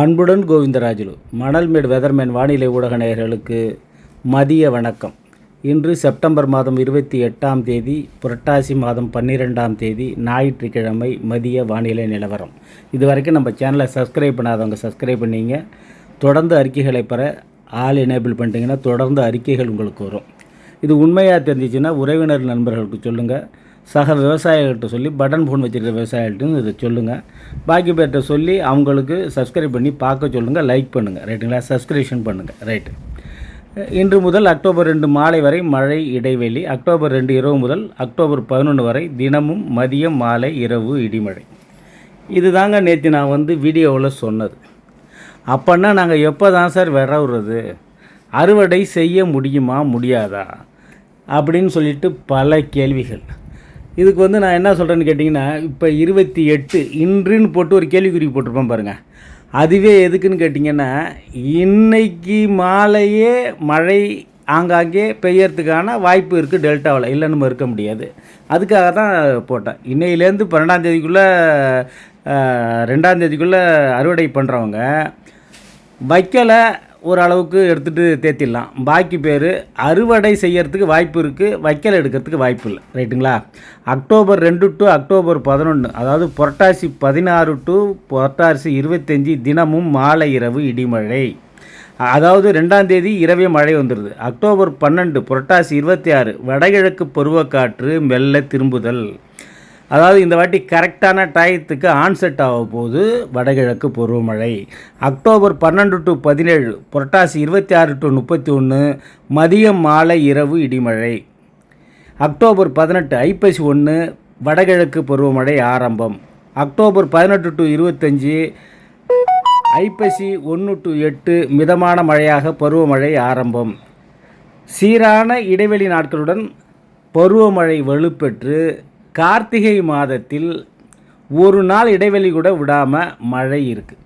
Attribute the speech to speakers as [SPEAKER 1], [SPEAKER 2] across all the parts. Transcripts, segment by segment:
[SPEAKER 1] அன்புடன் கோவிந்தராஜுலு மணல்மேடு வெதர்மேன் வானிலை ஊடக நேயர்களுக்கு மதிய வணக்கம். இன்று செப்டம்பர் மாதம் இருபத்தி எட்டாம் தேதி புரட்டாசி மாதம் பன்னிரெண்டாம் தேதி ஞாயிற்றுக்கிழமை மதிய வானிலை நிலவரம். இது வரைக்கும் நம்ம சேனலை சப்ஸ்கிரைப் பண்ணாதவங்க சப்ஸ்கிரைப் பண்ணீங்க. தொடர்ந்து அறிக்கைகளை பெற ஆல் எனேபிள் பண்ணிட்டீங்கன்னா தொடர்ந்து அறிக்கைகள் உங்களுக்கு வரும். இது உண்மையாக தெரிஞ்சிச்சுன்னா உறவினர் நண்பர்களுக்கு சொல்லுங்கள் சக விவசாயிகள்கிட்ட சொல்லி பட்டன் ஃபோன் வச்சுருக்க விவசாயிகள்ட்டும் இதை சொல்லுங்கள் பாக்கி பேர்கிட்ட சொல்லி அவங்களுக்கு சப்ஸ்கிரைப் பண்ணி பார்க்க சொல்லுங்கள் லைக் பண்ணுங்கள் ரைட்டுங்களா சப்ஸ்கிரிப்ஷன் பண்ணுங்கள் ரைட்டு இன்று முதல் அக்டோபர் ரெண்டு மாலை வரை மழை இடைவெளி. அக்டோபர் ரெண்டு இரவு முதல் அக்டோபர் பதினொன்று வரை தினமும் மதியம் மாலை இரவு இடிமழை. இது தாங்க நேற்று நான் வந்து வீடியோவில் சொன்னது. அப்போன்னா நாங்கள் எப்போ தான் சார் விடவுறது அறுவடை செய்ய முடியுமா முடியாதா? அப்படின்னு சொல்லிட்டு பல கேள்விகள். இதுக்கு வந்து நான் என்ன சொல்கிறேன்னு கேட்டிங்கன்னா இப்போ இருபத்தி எட்டு இன்றுன்னு போட்டு ஒரு கேள்விக்குறி போட்டிருப்பேன் பாருங்கள் அதுவே எதுக்குன்னு கேட்டிங்கன்னா இன்னைக்கு மாலையே மழை ஆங்காங்கே பெய்யறதுக்கான வாய்ப்பு இருக்குது டெல்டாவில். இல்லைன்னு மறுக்க முடியாது. அதுக்காக தான் போட்டேன். இன்னையிலேருந்து பன்னெண்டாம் தேதிக்குள்ளே ரெண்டாம் தேதிக்குள்ளே அறுவடை பண்ணுறவங்க வைக்கலை ஓரளவுக்கு எடுத்துகிட்டு தேத்திடலாம். பாக்கி பேர் அறுவடை செய்கிறதுக்கு வாய்ப்பு இருக்குது வைக்கல் எடுக்கிறதுக்கு வாய்ப்பு இல்லை. ரைட்டுங்களா? அக்டோபர் ரெண்டு டு அக்டோபர் பதினொன்று அதாவது புரட்டாசி பதினாறு டு புரட்டாசி இருபத்தஞ்சி தினமும் மாலை இரவு இடிமழை. அதாவது ரெண்டாம் தேதி இரவே மழை வந்துடுது அக்டோபர் பன்னெண்டு புரட்டாசி இருபத்தி ஆறு வடகிழக்கு பருவக்காற்று மெல்ல திரும்புதல். அதாவது இந்த வாட்டி கரெக்டான டயத்துக்கு ஆன்செட் ஆக போகுது வடகிழக்கு பருவமழை. அக்டோபர் பன்னெண்டு டு பதினேழு புரட்டாசி இருபத்தி ஆறு டு முப்பத்தி ஒன்று மதியம் மாலை இரவு இடிமழை. அக்டோபர் பதினெட்டு ஐப்பசி ஒன்று வடகிழக்கு பருவமழை ஆரம்பம். அக்டோபர் பதினெட்டு டு இருபத்தஞ்சி ஐப்பசி ஒன்று டு எட்டு மிதமான மழையாக பருவமழை ஆரம்பம். சீரான இடைவெளி நாட்களுடன் பருவமழை வலுப்பெற்று கார்த்திகை மாதத்தில் ஒரு நாள் இடைவெளி கூட விடாமல் மழை இருக்குது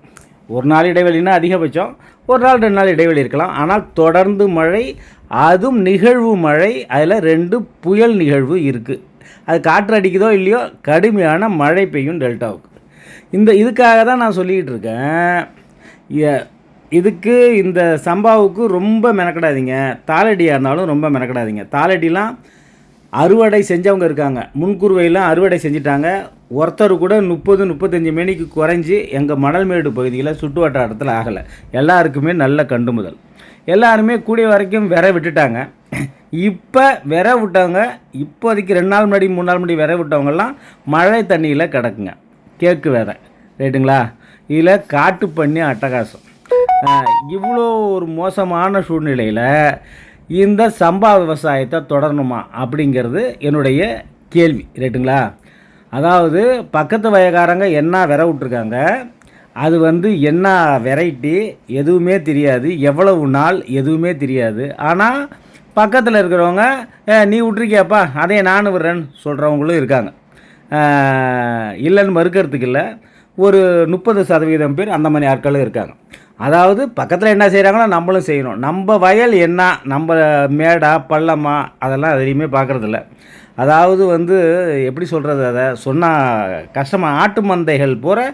[SPEAKER 1] ஒரு நாள் இடைவெளினா அதிகபட்சம் ஒரு நாள் ரெண்டு நாள் இடைவெளி இருக்கலாம். ஆனால் தொடர்ந்து மழை அதுவும் நிகழ்வு மழை அதில் ரெண்டு புயல் நிகழ்வு இருக்குது அது காற்று அடிக்குதோ இல்லையோ கடுமையான மழை பெய்யும் டெல்டாவுக்கு. இந்த இதுக்காக தான் நான் சொல்லிக்கிட்டு இருக்கேன். இதுக்கு இந்த சம்பாவுக்கு ரொம்ப மெனக்கடாதீங்க. தாளடியாக இருந்தாலும் ரொம்ப மெனக்கடாதீங்க. தாளடிலாம் அறுவடை செஞ்சவங்க இருக்காங்க. முன்கூர்வையெல்லாம் அறுவடை செஞ்சிட்டாங்க. ஒருத்தர் கூட முப்பது முப்பத்தஞ்சு மணிக்கு குறைஞ்சி எங்கள் மணல்மேடு பகுதியில் சுட்டு வட்டாரத்தில் ஆகலை. எல்லாருக்குமே நல்ல கண்டு முதல். எல்லாருமே கூடிய வரைக்கும் விரை விட்டுட்டாங்க. இப்போ விரை விட்டவங்க இப்போதைக்கு ரெண்டு நாள் முன்னாடி மூணு நாள் முன்னாடி விரை விட்டவங்கெல்லாம் மழை தண்ணியில் கிடக்குங்க. கேக்கு விதை ரைட்டுங்களா இதில் காட்டு பண்ணி அட்டகாசம் இவ்வளோ ஒரு மோசமான சூழ்நிலையில் இந்த சம்பா விவசாயத்தை தொடரணுமா அப்படிங்கிறது என்னுடைய கேள்வி ரைட்டுங்களா அதாவது பக்கத்து வயக்காரங்க என்ன விரை விட்ருக்காங்க அது வந்து என்ன வெரைட்டி எதுவுமே தெரியாது எவ்வளவு நாள் எதுவுமே தெரியாது. ஆனால் பக்கத்தில் இருக்கிறவங்க நீ விட்ருக்கியாப்பா அதே நானும் விடுறேன்னு சொல்கிறவங்களும் இருக்காங்க. இல்லைன்னு மறுக்கிறதுக்கு இல்லை. ஒரு முப்பது சதவீதம் பேர் அந்த மாதிரி ஆட்களும் இருக்காங்க. அதாவது பக்கத்தில் என்ன செய்கிறாங்களோ நம்மளும் செய்யணும். நம்ம வயல் என்ன நம்ம மேடா பள்ளமா அதெல்லாம் எதையுமே பார்க்குறதில்ல. அதாவது வந்து எப்படி சொல்கிறது அதை? சொன்னால் கஷ்டமாக ஆட்டு மந்தைகள் போகிற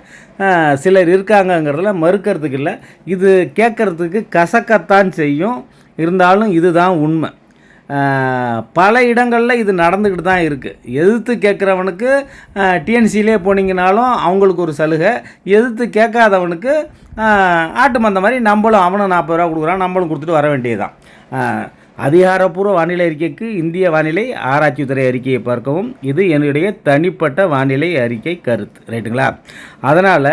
[SPEAKER 1] சிலர் இருக்காங்கங்கிறதுல மறுக்கிறதுக்கு இல்லை. இது கேட்குறதுக்கு கசக்கத்தான் செய்யும். இருந்தாலும் இதுதான் உண்மை. பல இடங்களில் இது நடந்துக்கிட்டு தான் இருக்குது எதிர்த்து கேட்குறவனுக்கு டிஎன்சிலே போனீங்கனாலும் அவங்களுக்கு ஒரு சலுகை. எதிர்த்து கேட்காதவனுக்கு ஆட்டு மந்த மாதிரி நம்மளும் அவனும் நாற்பது ரூபா கொடுக்குறான் நம்மளும் கொடுத்துட்டு வர வேண்டியதுதான். அதிகாரப்பூர்வ வானிலை அறிக்கைக்கு இந்திய வானிலை ஆராய்ச்சித்துறை அறிக்கையை பார்க்கவும். இது என்னுடைய தனிப்பட்ட வானிலை அறிக்கை கருத்து. ரைட்டுங்களா? அதனால்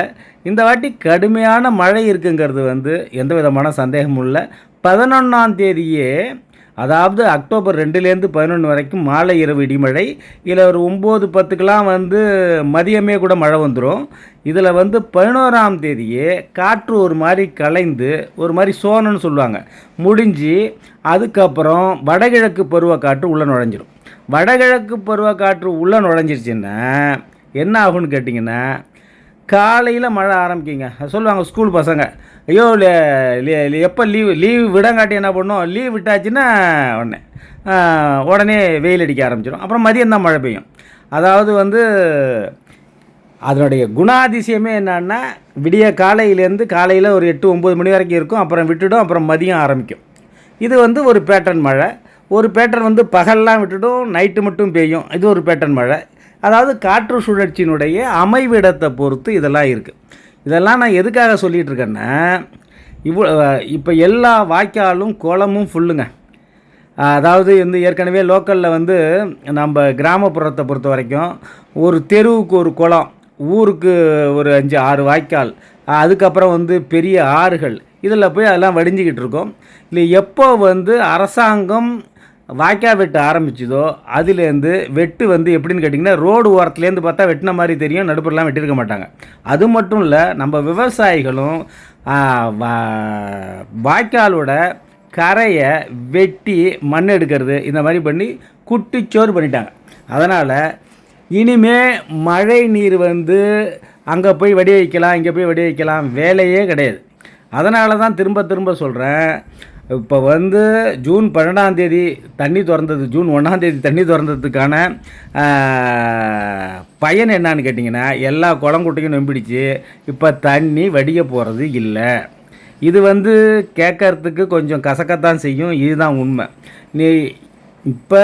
[SPEAKER 1] இந்த வாட்டி கடுமையான மழை இருக்குங்கிறது வந்து எந்த விதமான சந்தேகமும் இல்லை. பதினொன்றாம் தேதியே அதாவது அக்டோபர் ரெண்டுலேருந்து பதினொன்று வரைக்கும் மாலை இரவு இடிமழை. இதில் ஒரு ஒம்பது பத்துக்கெலாம் வந்து மதியமே கூட மழை வந்துடும் இதில் வந்து பதினோராம் தேதியே காற்று ஒரு மாதிரி கலைந்து ஒரு மாதிரி சோனன்னு சொல்லுவாங்க. முடிஞ்சு அதுக்கப்புறம் வடகிழக்கு பருவக்காற்று உள்ளே நுழைஞ்சிடும் வடகிழக்கு பருவக்காற்று உள்ளே நுழைஞ்சிருச்சுன்னா என்ன ஆகும்னு கேட்டிங்கன்னா காலையில் மழை ஆரம்பிக்குங்க. சொல்லுவாங்க ஸ்கூல் பசங்க. ஐயோ எப்போ லீவு லீவு விடங்காட்டி என்ன பண்ணும்? லீவ் விட்டாச்சுன்னா உடனே உடனே வெயில் அடிக்க ஆரம்பிச்சிடும் அப்புறம் மதியம் தான் மழை பெய்யும். அதாவது வந்து அதனுடைய குணாதிசயமே என்னன்னா விடிய காலையிலேருந்து காலையில் ஒரு எட்டு ஒம்பது மணி வரைக்கும் இருக்கும். அப்புறம் விட்டுடும் அப்புறம் மதியம் ஆரம்பிக்கும். இது வந்து ஒரு பேட்டர்ன் மழை. ஒரு பேட்டர்ன் வந்து பகல்லாம் விட்டுடும் நைட்டு மட்டும் பெய்யும். இது ஒரு பேட்டர்ன் மழை. அதாவது காற்று சுழற்சியினுடைய அமைவிடத்தை பொறுத்து இதெல்லாம் இருக்குது இதெல்லாம் நான் எதுக்காக சொல்லிகிட்டு இருக்கேன்னா இவ்வளோ இப்போ எல்லா வாய்க்காலும் குளமும் ஃபுல்லுங்க அதாவது வந்து ஏற்கனவே லோக்கலில் வந்து நம்ம கிராமப்புறத்தை பொறுத்த வரைக்கும் ஒரு தெருவுக்கு ஒரு குளம் ஊருக்கு ஒரு அஞ்சு ஆறு வாய்க்கால் அதுக்கப்புறம் வந்து பெரிய ஆறுகள் இதில் போய் அதெல்லாம் வடிஞ்சிக்கிட்டு இருக்கோம் இல்லை எப்போ வந்து அரசாங்கம் வாய்க்கால் வெட்டு ஆரம்பிச்சதோ அதுலேருந்து வெட்டு வந்து எப்படின்னு கேட்டிங்கன்னா ரோடு ஓரத்துலேருந்து பார்த்தா வெட்டின மாதிரி தெரியும் நடுப்புறலாம் வெட்டியிருக்க மாட்டாங்க. அது மட்டும் இல்லை நம்ம விவசாயிகளும் வாய்க்காலோட கரையை வெட்டி மண் எடுக்கிறது இந்த மாதிரி பண்ணி குட்டிச்சோறு பண்ணிட்டாங்க. அதனால் இனிமே மழை நீர் வந்து அங்கே போய் வெடி வைக்கலாம் இங்கே போய் வெடி வைக்கலாம் வேலையே கிடையாது. அதனால தான் திரும்ப திரும்ப சொல்கிறேன் இப்போ வந்து ஜூன் பன்னெண்டாம்தேதி தண்ணி திறந்தது ஜூன் ஒன்றாந்தேதி தண்ணி திறந்ததுக்கான பயன் என்னன்னு கேட்டிங்கன்னா எல்லா குளங்குட்டையும் நம்பிடுச்சு. இப்போ தண்ணி வடிய போகிறது இல்லை. இது வந்து கேட்கறதுக்கு கொஞ்சம் கசக்கத்தான் செய்யும். இதுதான் உண்மை. நீ இப்போ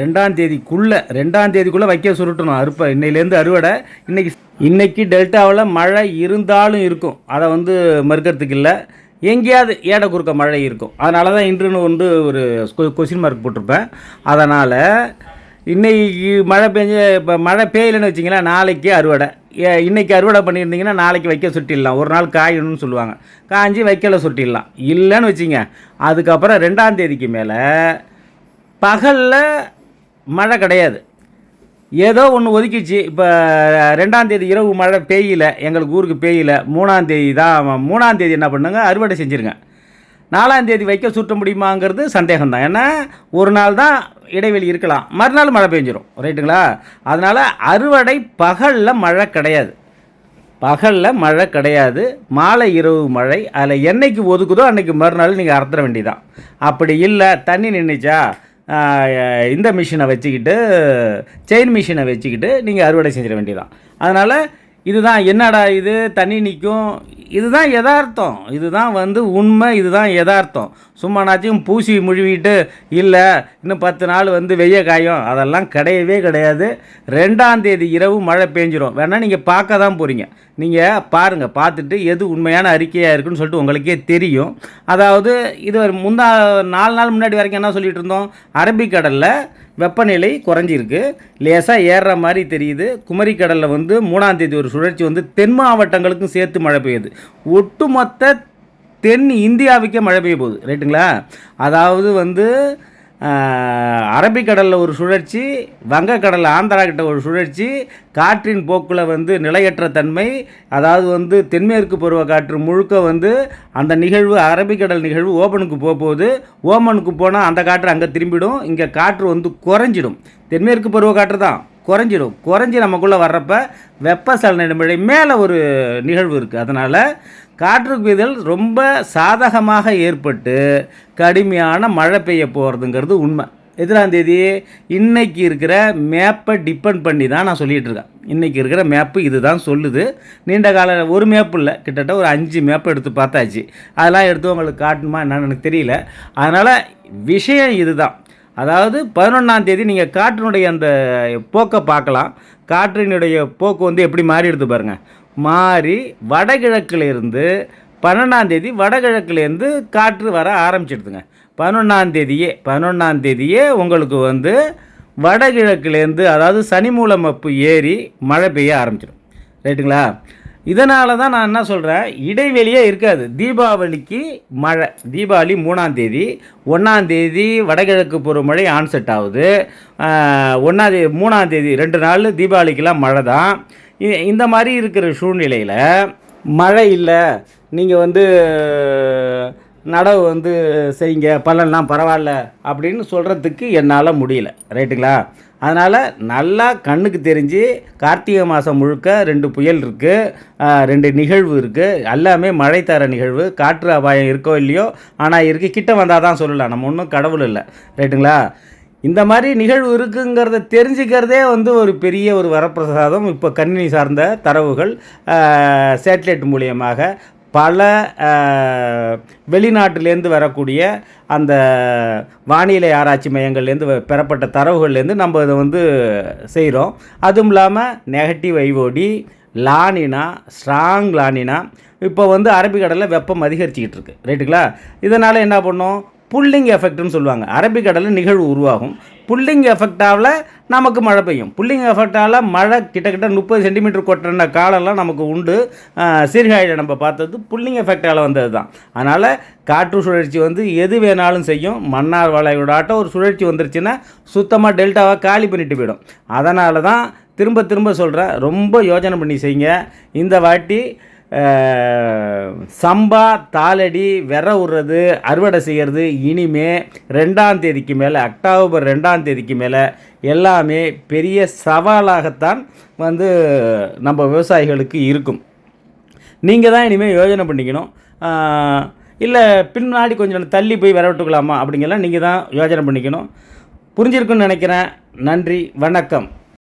[SPEAKER 1] ரெண்டாம் தேதிக்குள்ளே ரெண்டாம் தேதிக்குள்ளே வைக்க சுருட்டணும். அறுப்பை இன்னையிலேருந்து அறுவடை இன்றைக்கி இன்றைக்கி டெல்டாவில் மழை இருந்தாலும் இருக்கும். அதை வந்து மறுக்கிறதுக்கு இல்லை. எங்கேயாவது ஏட குறுக்க மழை இருக்கும். அதனால தான் இன்றுன்னு வந்து ஒரு கொஸ்டின் மார்க் போட்டிருப்பேன். அதனால் இன்றைக்கி மழை பெஞ்ச இப்போ மழை பெய்யலைன்னு வச்சிங்களேன் நாளைக்கு அறுவடை. இன்றைக்கி அறுவடை பண்ணியிருந்தீங்கன்னா நாளைக்கு வைக்க சுட்டிடலாம். ஒரு நாள் காயணும்னு சொல்லுவாங்க. காஞ்சி வைக்கல சுட்டிடலாம். இல்லைன்னு வச்சிங்க. அதுக்கப்புறம் ரெண்டாம் தேதிக்கு மேலே பகலில் மழை கிடையாது. ஏதோ ஒன்று ஒதுக்கிச்சு. இப்போ ரெண்டாந்தேதி இரவு மழை பெய்யல. எங்களுக்கு ஊருக்கு பெய்யல. மூணாந்தேதி தான் மூணாந்தேதி என்ன பண்ணுங்க? அறுவடை செஞ்சுருங்க. நாலாந்தேதி வைக்க சுட்ட முடியுமாங்கிறது சந்தேகம் தான் ஏன்னா ஒரு நாள் தான் இடைவெளி இருக்கலாம். மறுநாள் மழை பெஞ்சிரும். ரைட்டுங்களா? அதனால் அறுவடை பகலில் மழை கிடையாது. பகலில் மழை கிடையாது. மாலை இரவு மழை. அதில் என்னைக்கு ஒதுக்குதோ அன்றைக்கி மறுநாள் நீங்கள் அறுத்துற வேண்டியதான் அப்படி இல்லை. தண்ணி நின்றுச்சா இந்த மிஷினை வச்சுக்கிட்டு செயின் மிஷினை வச்சுக்கிட்டு நீங்கள் அறுவடை செஞ்சிட வேண்டியதான் அதனால் இதுதான் என்னடா இது? தண்ணி நிற்கும் இதுதான் யதார்த்தம். இதுதான் வந்து உண்மை. இதுதான் யதார்த்தம். சும்மானாச்சும் பூசி முழுவிட்டு இல்லை இன்னும் பத்து நாள் வந்து வெய்ய காயும். அதெல்லாம் கிடையவே கிடையாது. ரெண்டாம் தேதி இரவு மழை பெஞ்சிரும். வேணால் நீங்கள் பார்க்க தான் போகிறீங்க நீங்கள் பாருங்கள் பார்த்துட்டு எது உண்மையான அறிக்கையாக இருக்குன்னு சொல்லிட்டு உங்களுக்கே தெரியும். அதாவது இது முந்தா நாலு நாள் முன்னாடி வரைக்கும் என்ன சொல்லிட்டு இருந்தோம்? அரபிக்கடலில் வெப்பநிலை குறைஞ்சிருக்கு. லேசாக ஏறுற மாதிரி தெரியுது. குமரிக்கடலில் வந்து மூணாம் தேதி ஒரு சுழற்சி வந்து தென் மாவட்டங்களுக்கும் சேர்த்து மழை பெய்யுது. ஒட்டுமொத்த தென் இந்தியாவுக்கே மழை பெய்ய போகுது. ரைட்டுங்களா அதாவது வந்து அரபிக்கடலில் ஒரு சுழற்சி வங்கக்கடலில் ஆந்திரா கிட்ட ஒரு சுழற்சி காற்றின் போக்கில் வந்து நிலையற்ற தன்மை அதாவது வந்து தென்மேற்கு பருவ காற்று முழுக்க வந்து அந்த நிகழ்வு அரபிக்கடல் நிகழ்வு ஓபனுக்கு போக போகுது ஓமனுக்கு போனால் அந்த காற்று அங்கே திரும்பிடும் இங்கே காற்று வந்து குறைஞ்சிடும். தென்மேற்கு பருவ காற்று தான் குறைஞ்சிடும் குறைஞ்சி நமக்குள்ளே வர்றப்ப வெப்பசலன மழை மேலே ஒரு நிகழ்வு இருக்குது அதனால் காற்று குவிதல் ரொம்ப சாதகமாக ஏற்பட்டு கடுமையான மழை பெய்ய போகிறதுங்கிறது உண்மை. எத்தனாம் தேதி? இன்றைக்கி இருக்கிற மேப்பை டிபெண்ட் பண்ணி தான் நான் சொல்லிகிட்டு இருக்கேன். இன்றைக்கி இருக்கிற மேப்பு இதுதான் சொல்லுது. நீண்ட கால ஒரு மேப்பு இல்லை. கிட்டத்தட்ட ஒரு அஞ்சு மேப்பை எடுத்து பார்த்தாச்சு. அதெல்லாம் எடுத்து உங்களுக்கு காட்டணுமா என்னன்னு எனக்கு தெரியல. அதனால் விஷயம் இதுதான். அதாவது பதினொன்றாம் தேதி நீங்கள் காற்றினுடைய அந்த போக்கை பார்க்கலாம். காற்றினுடைய போக்கு வந்து எப்படி மாறி எடுத்து பாருங்கள் மாறி வடகிழக்குலேருந்து பன்னெண்டாந்தேதி வடகிழக்குலேருந்து காற்று வர ஆரம்பிச்சிடுதுங்க. பதினொன்றாந்தேதியே தேதியே உங்களுக்கு வந்து வடகிழக்குலேருந்து அதாவது சனி மூலமப்பு ஏறி மழை பெய்ய ஆரம்பிச்சிடும். ரைட்டுங்களா? இதனால தான் நான் என்ன சொல்கிறேன் இடைவெளியே இருக்காது. தீபாவளிக்கு மழை தீபாவளி மூணாந்தேதி ஒன்றாந்தேதி வடகிழக்கு பருவமழை ஆன்செட் ஆகுது. ஒன்றாந்தேதி மூணாந்தேதி ரெண்டு நாள் தீபாவளிக்கெல்லாம் மழை தான் இந்த மாதிரி இருக்கிற சூழ்நிலையில் மழை இல்லை நீங்கள் வந்து நடவு வந்து செய்யுங்க பலன்லாம் பரவாயில்ல அப்படின்னு சொல்கிறதுக்கு என்னால் முடியல. ரைட்டுங்களா? அதனால் நல்லா கண்ணுக்கு தெரிஞ்சு கார்த்திகை மாதம் முழுக்க ரெண்டு புயல் இருக்குது ரெண்டு நிகழ்வு இருக்குது எல்லாமே மழை தர நிகழ்வு. காற்று அபாயம் இருக்கோ இல்லையோ ஆனால் இருக்குது கிட்ட வந்தால் தான் சொல்லலாம். நம்ம ஒன்றும் கடவுள் இல்லை. ரைட்டுங்களா? இந்த மாதிரி நிகழ்வு இருக்குங்கிறத தெரிஞ்சுக்கிறதே வந்து ஒரு பெரிய ஒரு வரப்பிரசாதம். இப்போ கணினி சார்ந்த தரவுகள் சேட்டலைட் மூலியமாக பல வெளிநாட்டிலேருந்து வரக்கூடிய அந்த வானிலை ஆராய்ச்சி மையங்கள்லேருந்து வ- பெறப்பட்ட தரவுகள்லேருந்து நம்ம இதை வந்து செய்கிறோம் அதுவும் இல்லாமல் negative IOD La Nina strong La Nina இப்போ வந்து அரபிக்கடலில் வெப்பம் அதிகரிச்சிக்கிட்டு இருக்கு. ரைட்டுங்களா இதனால் என்ன பண்ணோம்? புல்லிங் எஃபெக்ட்னு சொல்லுவாங்க. அரபிக்கடலில் நிகழ்வு உருவாகும். புல்லிங் எஃபெக்டாவில் நமக்கு மழை பெய்யும். புல்லிங் எஃபெக்டால் மழை கிட்டத்தட்ட முப்பது சென்டிமீட்டர் கொட்டுற காலம்லாம் நமக்கு உண்டு. சீர்காழியில் நம்ம பார்த்தது புல்லிங் எஃபெக்டால் வந்தது தான். அதனால் காற்று சுழற்சி வந்து எது வேணாலும் செய்யும். மன்னார் வளைகுடாட்டம் ஒரு சுழற்சி வந்துருச்சுன்னா சுத்தமாக டெல்டாவை காலி பண்ணிட்டு போயிடும். அதனால தான் திரும்ப திரும்ப சொல்கிறேன் ரொம்ப யோசனை பண்ணி செய்யுங்க. இந்த வாட்டி சம்பா தாளடி விர விடுறது அறுவடை செய்கிறது இனிமே ரெண்டாம் தேதிக்கு மேலே அக்டோபர் ரெண்டாம் தேதிக்கு மேலே எல்லாமே பெரிய சவாலாகத்தான் வந்து நம்ம விவசாயிகளுக்கு இருக்கும். நீங்கள் தான் இனிமேல் யோசனை பண்ணிக்கணும். இல்லை பின்னாடி கொஞ்சம் தள்ளி போய் விரவிட்டுக்கலாமா அப்படிங்கெல்லாம் நீங்கள் தான் யோஜனை பண்ணிக்கணும். புரிஞ்சிருக்குன்னு நினைக்கிறேன். நன்றி வணக்கம்.